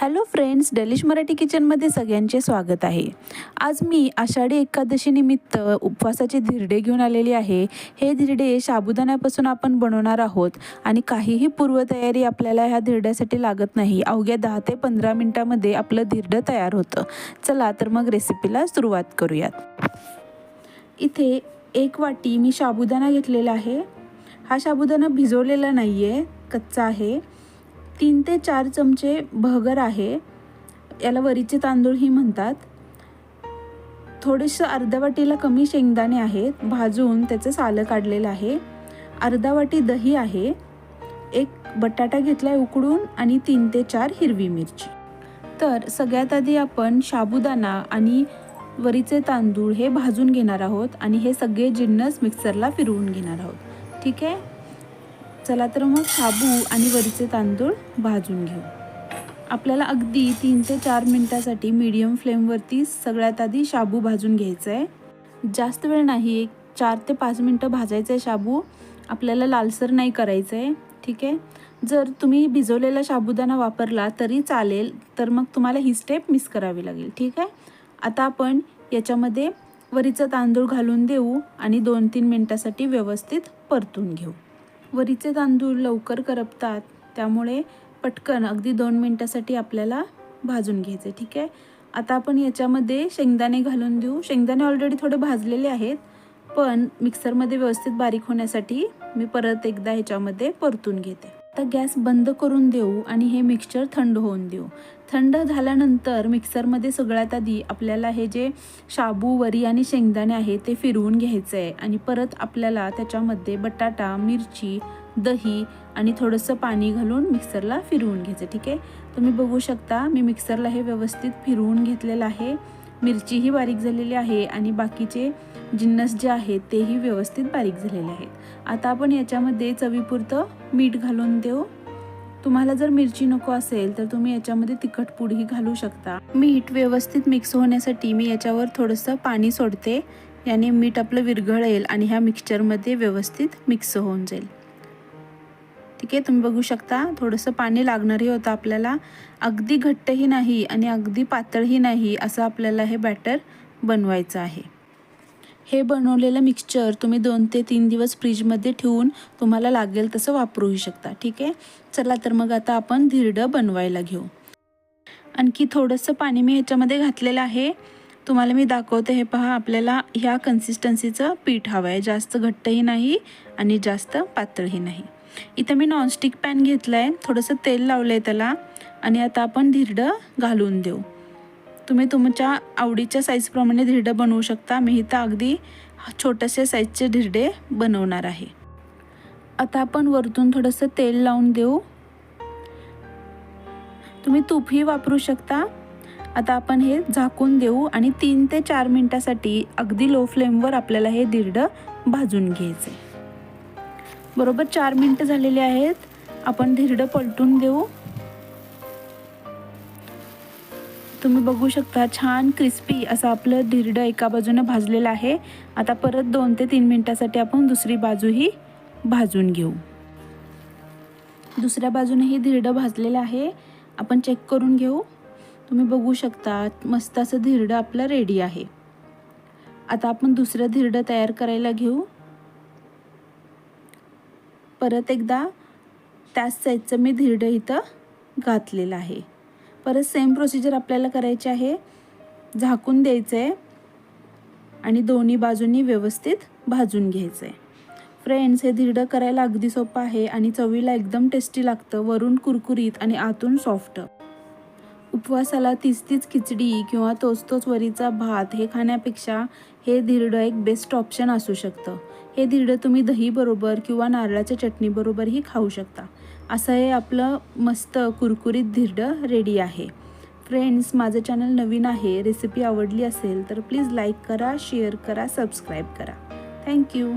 Hello friends delish Marathi किचनमध्ये सगळ्यांचे स्वागत आहे. आज मी आषाढी एकादशीनिमित्त उपवासाचे धिरडे घेऊन आलेली आहे. हे धिरडे साबुदाण्यापासून आपण बनवणार आहोत आणि काहीही पूर्वतयारी आपल्याला ह्या धिरड्यासाठी लागत नाही. अवघ्या दहा ते पंधरा मिनटामध्ये आपलं धिरडं तयार होतं. चला तर मग रेसिपीला सुरुवात करूयात. इथे एक वाटी मी साबुदाणा घेतलेला आहे. हा साबुदाणा भिजवलेला नाही आहे कच्चा आहे. तीन ते चार चमचे भगर आहे. याला वरीचे तांदूळही म्हणतात. थोडेसे अर्ध्या वाटीला कमी शेंगदाणे आहेत. भाजून त्याचं सालं काढलेलं आहे. अर्धा वाटी दही आहे. एक बटाटा घेतला आहे उकडून आणि तीन ते चार हिरवी मिरची. तर सगळ्यात आधी आपण साबुदाणा आणि वरीचे तांदूळ हे भाजून घेणार आहोत आणि हे सगळे जिन्नस मिक्सरला फिरवून घेणार आहोत. ठीक आहे? चला तर मग शाबू आणि वरीचे तांदूळ भाजून घेऊ. आपल्याला अगदी तीन ते चार मिनटासाठी मीडियम फ्लेमवरती सगळ्यात आधी शाबू भाजून घ्यायचं आहे जास्त वेळ नाही एक चार ते पाच मिनटं भाजायचं आहे शाबू आपल्याला लालसर नाही करायचं आहे ठीक आहे? जर तुम्ही भिजवलेला साबुदाणा वापरला तरी चालेल तर मग तुम्हाला ही स्टेप मिस करावी लागेल ठीक आहे? आता आपण याच्यामध्ये वरीचा तांदूळ घालून देऊ आणि दोन तीन मिनटासाठी व्यवस्थित परतून घेऊ. वरीचे तांदूळ लवकर करपतात त्यामुळे पटकन अगदी दोन मिनटासाठी आपल्याला भाजून घ्यायचे ठीक आहे? आता आपण याच्यामध्ये शेंगदाणे घालून देऊ. शेंगदाणे ऑलरेडी थोडे भाजलेले आहेत पण मिक्सरमध्ये व्यवस्थित बारीक होण्यासाठी मी परत एकदा ह्याच्यामध्ये परतून घेते. आता गॅस बंद करून देऊ आणि हे मिक्सचर थंड होऊन देऊ. थंड झाल्यानंतर मिक्सरमध्ये सगळ्यात आधी आपल्याला हे जे शाबू वरी आणि शेंगदाणे आहे ते फिरवून घ्यायचं आहे आणि परत आपल्याला त्याच्यामध्ये बटाटा मिरची दही आणि थोडंसं पाणी घालून मिक्सरला फिरवून घ्यायचं ठीक आहे? तुम्ही बघू शकता मी मिक्सरला हे व्यवस्थित फिरवून घेतलेलं आहे. मिरचीही बारीक झालेली आहे आणि बाकीचे जिन्नस जे आहेत तेही व्यवस्थित बारीक झालेले आहेत. आता आपण याच्यामध्ये चवीपुरतं मीठ घालून देऊ. तुम्हाला जर मिरची नको असेल तर तुम्ही याच्यामध्ये तिखट पुडही घालू शकता. मीठ व्यवस्थित मिक्स होण्यासाठी मी याच्यावर थोडंसं पाणी सोडते. याने मीठ आपलं विरघळेल आणि ह्या मिक्सचरमध्ये व्यवस्थित मिक्स होऊन जाईल. ठीक आहे तुम्ही बघू शकता थोडंसं पाणी लागणारही होतं आपल्याला. अगदी घट्टही नाही आणि अगदी पातळही नाही असं आपल्याला हे बॅटर बनवायचं आहे. हे बनवलेलं मिक्सचर तुम्ही दोन ते तीन दिवस फ्रीजमध्ये ठेवून तुम्हाला लागेल तसं वापरूही शकता. ठीक आहे? चला तर मग आता आपण धिरडं बनवायला घेऊ. आणखी थोडंसं पाणी मी ह्याच्यामध्ये घातलेलं आहे. तुम्हाला मी दाखवते हे पहा आपल्याला ह्या कन्सिस्टन्सीचं पीठ हवं आहे. जास्त घट्टही नाही आणि जास्त पातळही नाही. इथं मी नॉनस्टिक पॅन घेतलं आहे थोडंसं तेल लावलं आहे त्याला. आणि आता आपण धिरडं घालून देऊ. तुम्ही तुमच्या आवडीच्या साईजप्रमाणे धिरडं बनवू शकता. मी इथं अगदी छोट्याशा साईजचे धिरडे बनवणार आहे. आता आपण वरतून थोडंसं तेल लावून देऊ. तुम्ही तूपही वापरू शकता. आता आपण हे झाकून देऊ आणि तीन ते चार मिनटासाठी अगदी लो फ्लेमवर आपल्याला हे धिरडं भाजून घ्यायचे बरोबर चार मिनटं झालेली आहेत. आपण धिरडं पलटून देऊ तुम्ही बघू शकता छान क्रिस्पी असं आपलं धिरडं एका बाजूनं भाजलेलं आहे. आता परत दोन ते तीन मिनटासाठी आपण दुसरी बाजूही भाजून घेऊ. दुसऱ्या बाजूनंही धिरडं भाजलेलं आहे. आपण चेक करून घेऊ. तुम्ही बघू शकता मस्त असं धिरडं आपलं रेडी आहे. आता आपण दुसरं धिरडं तयार करायला घेऊ. परत एकदा त्याच साईजचं मी धिरडं इथं घातलेलं आहे. परत सेम प्रोसिजर आपल्याला करायची आहे. झाकून द्यायचं आहे आणि दोन्ही बाजूंनी व्यवस्थित भाजून घ्यायचं आहे फ्रेंड्स हे धिरडं करायला अगदी सोपं आहे आणि चवीला एकदम टेस्टी लागतं. वरून कुरकुरीत आणि आतून सॉफ्ट उपवासाला तीच तीच खिचडी किंवा तोच तोच वरीचा भात हे खाण्यापेक्षा हे धिरडं एक बेस्ट ऑप्शन असू शकतं. हे धिरडं तुम्ही दहीबरोबर किंवा नारळाच्या चटणीबरोबरही खाऊ शकता. असं हे आपलं मस्त कुरकुरीत धिरडं रेडी आहे. फ्रेंड्स माझं चॅनल नवीन आहे रेसिपी आवडली असेल तर प्लीज लाईक करा शेअर करा सबस्क्राईब करा. Thank you